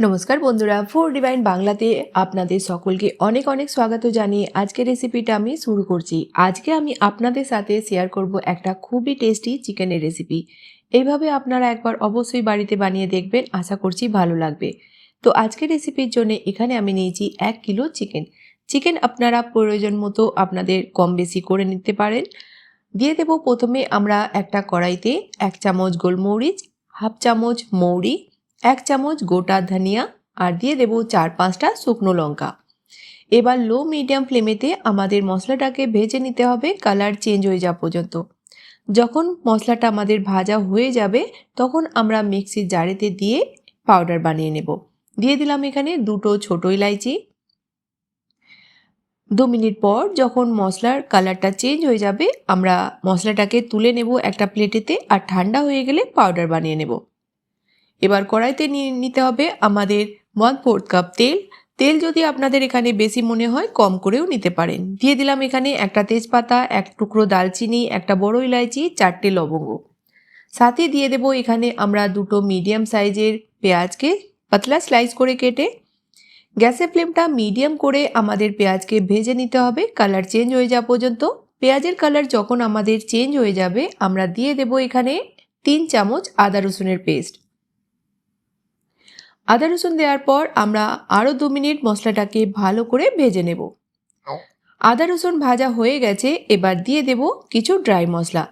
নমস্কার বন্ধুরা four divine বাংলাতে আপনাদের সকলকে অনেক অনেক স্বাগত জানিয়ে আজকের রেসিপিটা আমি শুরু করছি। আজকে আমি আপনাদের সাথে শেয়ার করব একটা খুবই টেস্টি চিকেনের রেসিপি এইভাবে আপনারা একবার অবশ্যই বাড়িতে বানিয়ে দেখবেন, আশা করছি ভালো লাগবে। তো আজকের রেসিপির জন্য এখানে আমি নিয়েছি এক কিলো চিকেন চিকেন আপনারা প্রয়োজন মতো আপনাদের কম বেশি করে নিতে পারেন। দিয়ে দেব প্রথমে আমরা একটা কড়াইতে এক চামচ গোলমরিচ, হাফ চামচ মৌরি এক চামচ গোটা ধনিয়া আর দিয়ে দেবো চার পাঁচটা শুকনো লঙ্কা। এবার লো মিডিয়াম ফ্লেমেতে আমাদের মশলাটাকে ভেজে নিতে হবে কালার চেঞ্জ হয়ে যাওয়া পর্যন্ত। যখন মশলাটা আমাদের ভাজা হয়ে যাবে, তখন আমরা মিক্সির জারেতে দিয়ে পাউডার বানিয়ে নেব। দিয়ে দিলাম এখানে দুটো ছোটো ইলাইচি। দু মিনিট পর যখন মশলার কালারটা চেঞ্জ হয়ে যাবে, আমরা মশলাটাকে তুলে নেব একটা প্লেটেতে আর ঠান্ডা হয়ে গেলে পাউডার বানিয়ে নেব। এবার কড়াইতে নিয়ে নিতে হবে আমাদের ওয়ান ফোর্থ কাপ তেল। তেল যদি আপনাদের এখানে বেশি মনে হয়, কম করেও নিতে পারেন। দিয়ে দিলাম এখানে একটা তেজপাতা, এক টুকরো দালচিনি একটা বড় ইলাইচি, চারটে লবঙ্গ। সাথে দিয়ে দেব এখানে আমরা দুটো মিডিয়াম সাইজের পেঁয়াজকে পাতলা স্লাইস করে কেটে। গ্যাসের ফ্লেমটা মিডিয়াম করে আমাদের পেঁয়াজকে ভেজে নিতে হবে। কালার চেঞ্জ হয়ে যাওয়া পর্যন্ত। পেঁয়াজের কালার যখন আমাদের চেঞ্জ হয়ে যাবে, আমরা দিয়ে দেব এখানে তিন চামচ আদা রসুনের পেস্ট আদা রসুন দেওয়ার পর আমরা আরও দু মিনিট মশলাটাকে ভালো করে ভেজে নেব। আদা রসুন ভাজা হয়ে গেছে এবার দিয়ে দেব কিছু ড্রাই মশলা।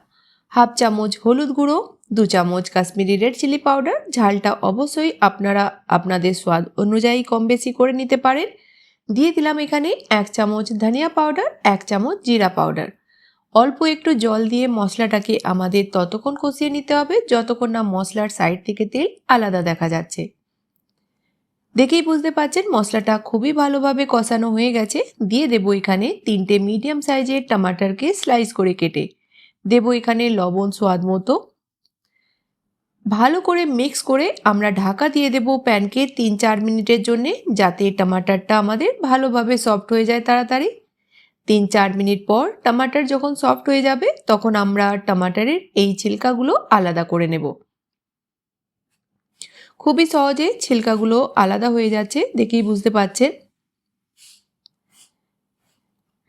হাফ চামচ হলুদ গুঁড়ো দু চামচ কাশ্মীরি রেড চিলি পাউডার ঝালটা অবশ্যই আপনারা আপনাদের স্বাদ অনুযায়ী কম বেশি করে নিতে পারেন। দিয়ে দিলাম এখানে এক চামচ ধনিয়া পাউডার এক চামচ জিরা পাউডার। অল্প একটু জল দিয়ে মশলাটাকে আমাদের ততক্ষণ কষিয়ে নিতে হবে যতক্ষণ না মশলার সাইড থেকে তেল আলাদা দেখা যাচ্ছে। দেখেই বুঝতে পারছেন মশলাটা খুবই ভালোভাবে কষানো হয়ে গেছে। দিয়ে দেব এখানে তিনটে মিডিয়াম সাইজের টমাটারকে স্লাইস করে কেটে। দেব এখানে লবণ স্বাদ মতো। ভালো করে মিক্স করে আমরা ঢাকা দিয়ে দেব প্যানকে তিন চার মিনিটের জন্যে যাতে টমাটারটা আমাদের ভালোভাবে সফট হয়ে যায় তাড়াতাড়ি। তিন চার মিনিট পর টমাটার যখন সফট হয়ে যাবে তখন আমরা টমাটারের এই ছিলকাগুলো আলাদা করে নেব। খুবই সহজে ছিলকাগুলো আলাদা হয়ে যাচ্ছে, দেখেই বুঝতে পারছেন।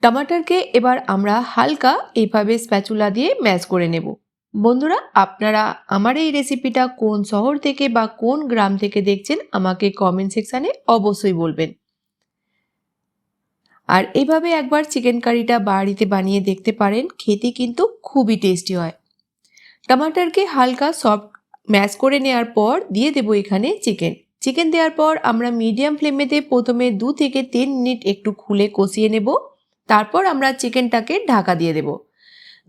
টমাটারকে এবার আমরা হালকা এইভাবে স্প্যাচুলা দিয়ে ম্যাশ করে নেব। বন্ধুরা, আপনারা আমার এই রেসিপিটা কোন শহর থেকে বা কোন গ্রাম থেকে দেখছেন, আমাকে কমেন্ট সেকশানে অবশ্যই বলবেন। আর এইভাবে একবার চিকেন কারিটা বাড়িতে বানিয়ে দেখতে পারেন, খেতে কিন্তু খুবই টেস্টি হয়। টমাটারকে হালকা সফট ম্যাশ করে নেওয়ার পর দিয়ে দেবো এখানে চিকেন। চিকেন দেওয়ার পর আমরা মিডিয়াম ফ্লেমেতে প্রথমে দু থেকে তিন মিনিট একটু খুলে কষিয়ে নেব। তারপর আমরা চিকেনটাকে ঢাকা দিয়ে দেব।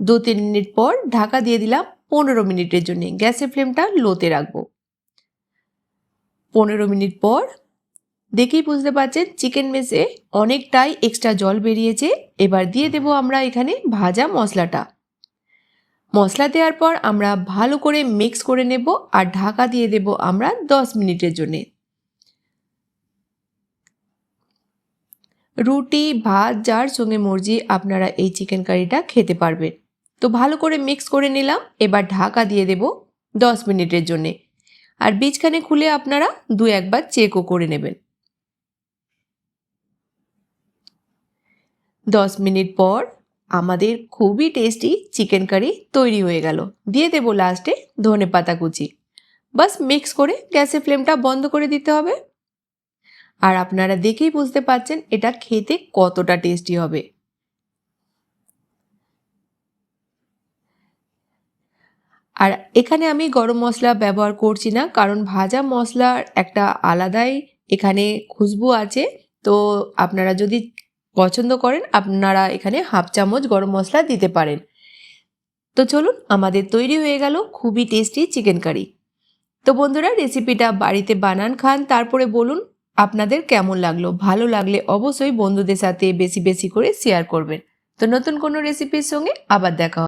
দু তিন মিনিট পর ঢাকা দিয়ে দিলাম পনেরো মিনিটের জন্য। গ্যাসের ফ্লেমটা লোতে রাখব। পনেরো মিনিট পর দেখেই বুঝতে পারছেন চিকেন মেসে অনেকটাই এক্সট্রা জল বেরিয়েছে। এবার দিয়ে দেব আমরা এখানে ভাজা মশলাটা। মশলা দেওয়ার পর আমরা ভালো করে মিক্স করে নেব আর ঢাকা দিয়ে দেব আমরা দশ মিনিটের জন্যে। রুটি, ভাত, যার সঙ্গে মর্জি আপনারা এই চিকেন কারিটা খেতে পারবেন। তো ভালো করে মিক্স করে নিলাম, এবার ঢাকা দিয়ে দেব দশ মিনিটের জন্যে। আর বীজখানে খুলে আপনারা দু একবার চেকও করে নেবেন। দশ মিনিট পর আমাদের খুবই টেস্টি চিকেন কারি তৈরি হয়ে গেল। দিয়ে দেব লাস্টে ধনে পাতা কুচি। বাস মিক্স করে গ্যাসের ফ্লেমটা বন্ধ করে দিতে হবে। আর আপনারা দেখেই বুঝতে পারছেন এটা খেতে কতটা টেস্টি হবে। আর এখানে আমি গরম মশলা ব্যবহার করছি না, কারণ ভাজা মশলার একটা আলাদাই এখানে খুশবু আছে। তো আপনারা যদি পছন্দ করেন, আপনারা এখানে হাফ চামচ গরম মশলা দিতে পারেন। তো চলুন, আমাদের তৈরি হয়ে গেল খুবই টেস্টি চিকেন কারি তো বন্ধুরা রেসিপিটা বাড়িতে বানান, খান, তারপরে বলুন আপনাদের কেমন লাগল। ভালো লাগলে অবশ্যই বন্ধুদের সাথে বেশি বেশি করে শেয়ার করবেন। তো নতুন কোনো রেসিপির সঙ্গে আবার দেখা